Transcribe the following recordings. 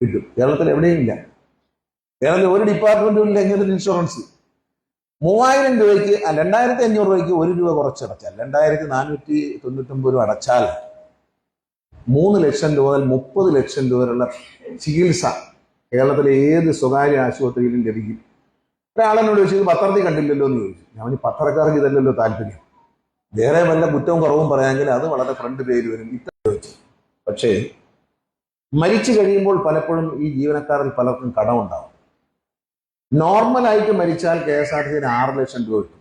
കിട്ടും. കേരളത്തിൽ എവിടെയും ഇല്ല. കേരളത്തിൽ ഒരു ഡിപ്പാർട്ട്മെന്റും ഇല്ല എങ്ങനെ ഇൻഷുറൻസ് മൂവായിരം രൂപയ്ക്ക് രണ്ടായിരത്തി അഞ്ഞൂറ് രൂപയ്ക്ക് ഒരു രൂപ കുറച്ചടച്ചാൽ രണ്ടായിരത്തി നാനൂറ്റി തൊണ്ണൂറ്റൊമ്പത് രൂപ അടച്ചാൽ മൂന്ന് ലക്ഷം രൂപ മുതൽ മുപ്പത് ലക്ഷം രൂപ വരെയുള്ള ചികിത്സ കേരളത്തിലെ ഏത് സ്വകാര്യ ആശുപത്രിയിലും ലഭിക്കും. ഒരാളെന്നോട് ചോദിച്ചു "ഇത് പത്രത്തിൽ കണ്ടില്ലല്ലോ എന്ന് ചോദിച്ചു. ഞാൻ പത്രക്കാർക്ക് ഇതല്ലല്ലോ താല്പര്യം. വേറെ വല്ല കുറ്റവും കുറവും പറയാമെങ്കിൽ അത് വളരെ ഫ്രണ്ട് പേര് വരും. ഇത്ര ചോദിച്ചു. പക്ഷേ മരിച്ചു കഴിയുമ്പോൾ പലപ്പോഴും ഈ ജീവനക്കാരിൽ പലർക്കും കടമുണ്ടാവും. നോർമലായിട്ട് മരിച്ചാൽ കെ എസ് ആർ ടി സിന് ആറ് ലക്ഷം രൂപ കിട്ടും.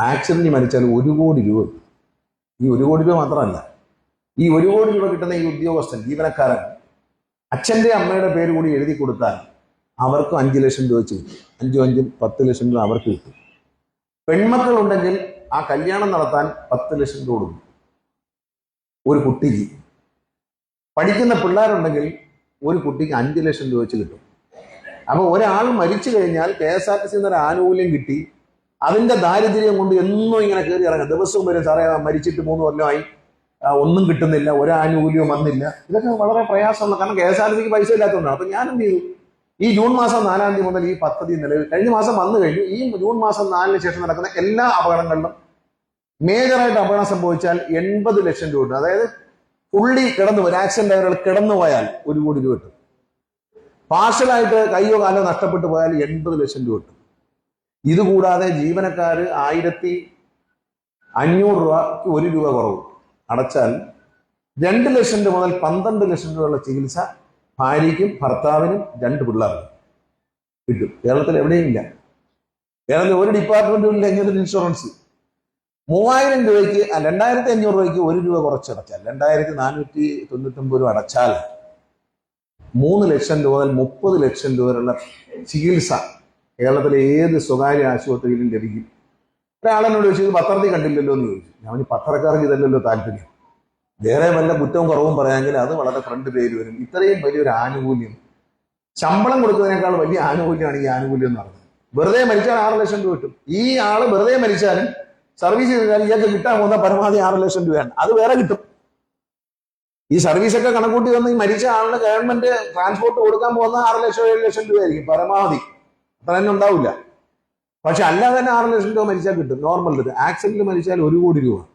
ആക്സിഡന്റ് മരിച്ചാൽ ഒരു കോടി രൂപ കിട്ടും. ഈ ഒരു കോടി രൂപ മാത്രമല്ല. ഈ ഒരു കോടി രൂപ കിട്ടുന്ന ഈ ഉദ്യോഗസ്ഥൻ ജീവനക്കാരൻ അച്ഛന്റെ അമ്മയുടെ പേര് കൂടി എഴുതി കൊടുത്താൽ അവർക്കും അഞ്ച് ലക്ഷം രൂപ വെച്ച് കിട്ടും. അഞ്ചും അഞ്ചും പത്ത് ലക്ഷം രൂപ അവർക്ക് കിട്ടും. പെൺമക്കളുണ്ടെങ്കിൽ ആ കല്യാണം നടത്താൻ പത്ത് ലക്ഷം രൂപ കൊടുക്കും. ഒരു കുട്ടിക്ക്. പഠിക്കുന്ന പിള്ളേരുണ്ടെങ്കിൽ ഒരു കുട്ടിക്ക് അഞ്ച് ലക്ഷം രൂപ വെച്ച് കിട്ടും. അപ്പോൾ ഒരാൾ മരിച്ചു കഴിഞ്ഞാൽ K S R T C എന്നൊരു ആനുകൂല്യം കിട്ടി. അതിന്റെ ദാരിദ്ര്യം കൊണ്ട് എന്നും ഇങ്ങനെ കയറി ഇറങ്ങും. ദിവസവും വരും സാറേ മരിച്ചിട്ട് മൂന്ന് കൊല്ലമായി. ഒന്നും കിട്ടുന്നില്ല ഒരു ആനുകൂല്യവും വന്നില്ല. ഇതൊക്കെ വളരെ പ്രയാസമുള്ള കാരണം കെ എസ് ആർ ടി സിക്ക് പൈസ ഇല്ലാത്തതുകൊണ്ടാണ്. അപ്പൊ ഞാൻ ചെയ്തു? ഈ ജൂൺ മാസം നാലാം തീയതി മുതൽ ഈ പദ്ധതി നിലവിൽ കഴിഞ്ഞ മാസം വന്നു കഴിഞ്ഞു. ഈ ജൂൺ മാസം നാലിന് ശേഷം നടക്കുന്ന എല്ലാ അപകടങ്ങളിലും മേജറായിട്ട് അപകടം സംഭവിച്ചാൽ എൺപത് ലക്ഷം രൂപ അതായത് ഫുള്ളി കിടന്നു പോയി ആക്സിഡന്റ് ആയവർ കിടന്നു പോയാൽ ഒരു കോടി രൂപ കിട്ടും. പാർഷ്യലായിട്ട് കയ്യോ കാലോ നഷ്ടപ്പെട്ടു പോയാൽ എൺപത് ലക്ഷം രൂപ കിട്ടും. ഇതുകൂടാതെ ജീവനക്കാർ ആയിരത്തി അഞ്ഞൂറ് രൂപ ഒരു രൂപ കുറവ്. അടച്ചാൽ രണ്ട് ലക്ഷം രൂപ മുതൽ പന്ത്രണ്ട് ലക്ഷം രൂപയുള്ള ചികിത്സ ഭാര്യയ്ക്കും ഭർത്താവിനും രണ്ട് പിള്ളേർക്കും കിട്ടും. കേരളത്തിൽ എവിടെയും ഇല്ല. കേരളത്തിൽ ഒരു ഡിപ്പാർട്ട്മെന്റും ഇല്ല ഇങ്ങനത്തെ ഇൻഷുറൻസ് മൂവായിരം രൂപയ്ക്ക് രണ്ടായിരത്തി അഞ്ഞൂറ് രൂപയ്ക്ക് ഒരു രൂപ കുറച്ചടച്ചാൽ രണ്ടായിരത്തി നാനൂറ്റി തൊണ്ണൂറ്റൊമ്പത് രൂപ അടച്ചാൽ മൂന്ന് ലക്ഷം രൂപ മുതൽ മുപ്പത് ലക്ഷം രൂപ വരെയുള്ള ചികിത്സ കേരളത്തിലെ ഏത് സ്വകാര്യ ആശുപത്രിയിലും ലഭിക്കും. ഒരാളെന്നോട് ചോദിച്ചു "ഇത് പത്രത്തിൽ കണ്ടില്ലല്ലോ എന്ന് ചോദിച്ചു. ഞാൻ പത്രക്കാർക്ക് ഇതല്ലല്ലോ താല്പര്യം. വേറെ വല്ല കുറ്റവും കുറവും പറയാമെങ്കിൽ അത് വളരെ ഫ്രണ്ട് പേര് വരും. ഇത്രയും വലിയൊരു ആനുകൂല്യം. ശമ്പളം കൊടുക്കുന്നതിനേക്കാൾ വലിയ ആനുകൂല്യമാണ് ഈ ആനുകൂല്യം എന്ന് പറഞ്ഞത്. വെറുതെ മരിച്ചാൽ ആറ് ലക്ഷം രൂപ കിട്ടും. ഈ ആൾ വെറുതെ മരിച്ചാലും സർവീസ് ചെയ്താൽ ഇയാൾക്ക് കിട്ടാൻ പോകുന്ന പരമാവധി ആറ് ലക്ഷം രൂപയാണ്. അത് വേറെ കിട്ടും. ഈ സർവീസ് ഒക്കെ കണക്കൂട്ടി വന്ന് ഈ മരിച്ച ആളിന് ഗവൺമെന്റ് ട്രാൻസ്പോർട്ട് കൊടുക്കാൻ പോകുന്ന ആറ് ലക്ഷം ഏഴ് ലക്ഷം രൂപയായിരിക്കും പരമാവധി. അത്ര തന്നെ ഉണ്ടാവില്ല. പക്ഷെ അല്ലാതെ തന്നെ ആറ് ലക്ഷം രൂപ മരിച്ചാൽ കിട്ടും. നോർമൽ ആക്സിഡന്റ് മരിച്ചാൽ ഒരു കോടി രൂപ.